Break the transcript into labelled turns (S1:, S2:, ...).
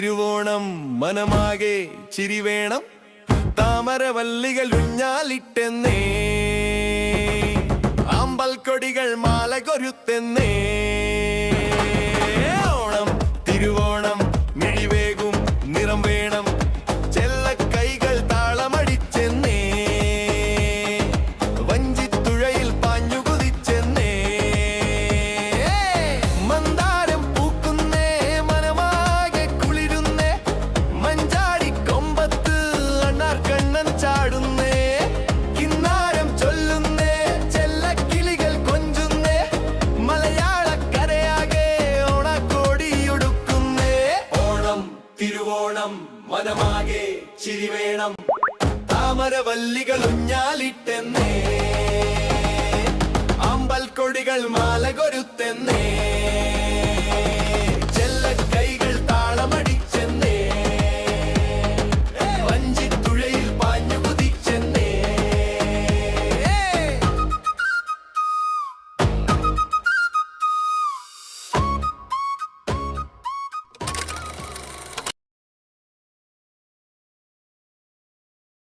S1: Thiruvonam മനമാകെ ചിരിവേണം താമരവല്ലികൾ ഉഞ്ഞാലിട്ടെന്നേ അമ്പൽക്കൊടികൾ മാലകൊരുത്തെന്നേ. Thiruvonam മനമാകെ ചിരിവേണം താമരവല്ലികളുഞ്ഞാലിട്ടെന്നേ. അമ്പൽക്കൊടികൾ മാലകൊരുത്തെന്നേ.